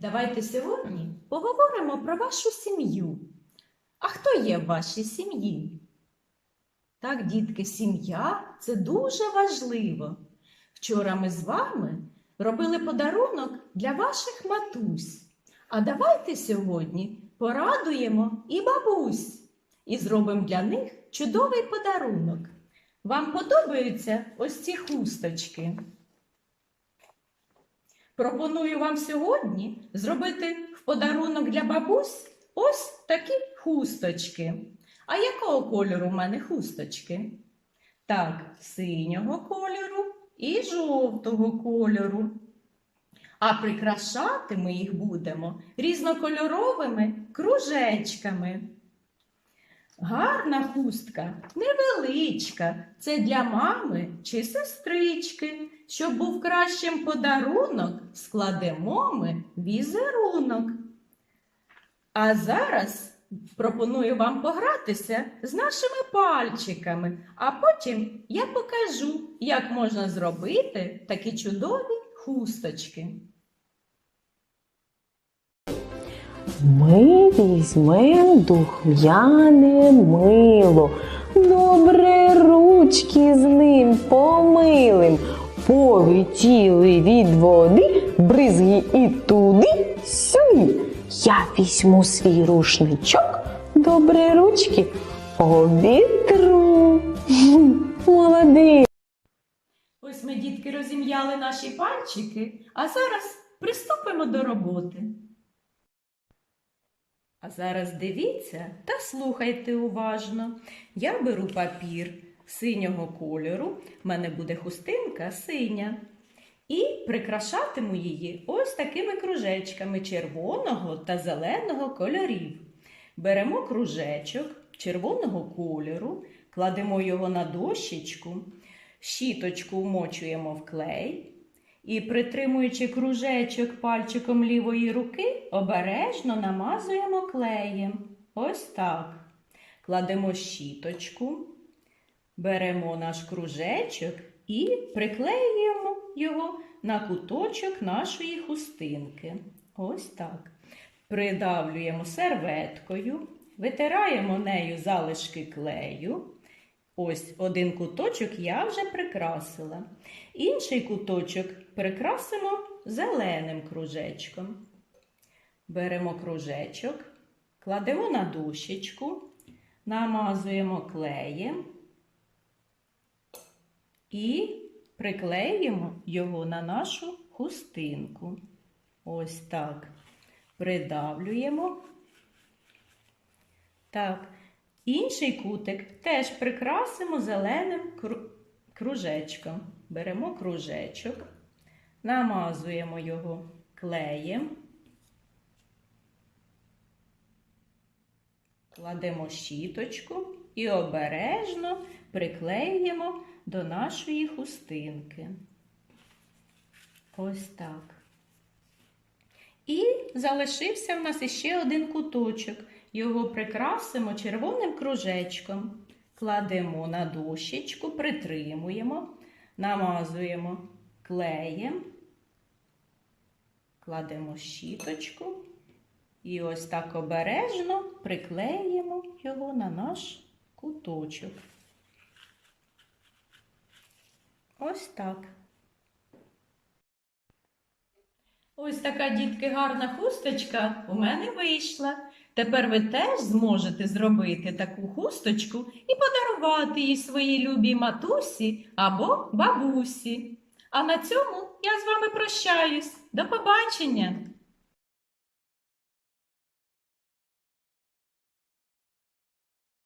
давайте сьогодні поговоримо про вашу сім'ю. А хто є в вашій сім'ї? Так, дітки, сім'я це дуже важливо. Вчора ми з вами робили подарунок для ваших матусь. А давайте сьогодні порадуємо і бабусь і зробимо для них чудовий подарунок. Вам подобаються ось ці хусточки? Пропоную вам сьогодні зробити в подарунок для бабусь ось такі хусточки. А якого кольору в мене хусточки? Так, синього кольору і жовтого кольору. А прикрашати ми їх будемо різнокольоровими кружечками. Гарна хустка, невеличка, це для мами чи сестрички. Щоб був кращим подарунок, складемо ми візерунок. А зараз пропоную вам погратися з нашими пальчиками, а потім я покажу, як можна зробити такі чудові хусточки. Ми візьмем духмяне мило, добре ручки з ним помилим, полетіли від води, бризги і туди, сюди. Я візьму свій рушничок, добре ручки повітру. Молодець! Ось ми, дітки, розім'яли наші пальчики, а зараз приступимо до роботи. А зараз дивіться та слухайте уважно. Я беру папір синього кольору, в мене буде хустинка синя. І прикрашатиму її ось такими кружечками червоного та зеленого кольорів. Беремо кружечок червоного кольору, кладемо його на дощечку, щіточку вмочуємо в клей і, притримуючи кружечок пальчиком лівої руки, обережно намазуємо клеєм. Ось так. Кладемо щіточку, беремо наш кружечок і приклеюємо його на куточок нашої хустинки. Ось так. Придавлюємо серветкою, витираємо нею залишки клею. Ось один куточок я вже прикрасила. Інший куточок прикрасимо зеленим кружечком. Беремо кружечок, кладемо на дощечку, намазуємо клеєм і приклеїмо його на нашу хустинку. Ось так. Придавлюємо. Так. Інший кутик теж прикрасимо зеленим кружечком. Беремо кружечок, намазуємо його клеєм, кладемо щіточку і обережно приклеїмо до нашої хустинки. Ось так. І залишився в нас іще один куточок. Його прикрасимо червоним кружечком. Кладемо на дощечку, притримуємо, намазуємо клеєм, кладемо щіточку і ось так обережно приклеїмо його на наш куточок. Ось так. Ось така, дітки, гарна хусточка у мене вийшла. Тепер ви теж зможете зробити таку хусточку і подарувати її своїй любій матусі або бабусі. А на цьому я з вами прощаюсь. До побачення!